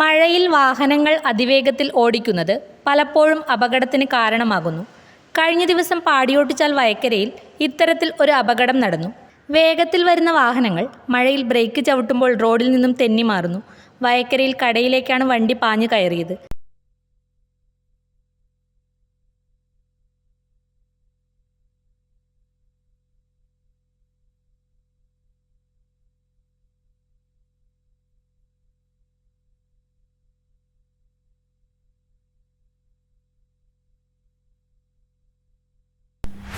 മഴയിൽ വാഹനങ്ങൾ അതിവേഗത്തിൽ ഓടിക്കുന്നത് പലപ്പോഴും അപകടത്തിന് കാരണമാകുന്നു. കഴിഞ്ഞ ദിവസം പാടിയോട്ടിച്ചാൽ വയക്കരയിൽ ഇത്തരത്തിൽ ഒരു അപകടം നടന്നു. വേഗത്തിൽ വരുന്ന വാഹനങ്ങൾ മഴയിൽ ബ്രേക്ക് ചവിട്ടുമ്പോൾ റോഡിൽ നിന്നും തെന്നി മാറുന്നു. വയക്കരയിൽ കടയിലേക്കാണ് വണ്ടി പാഞ്ഞു കയറിയത്.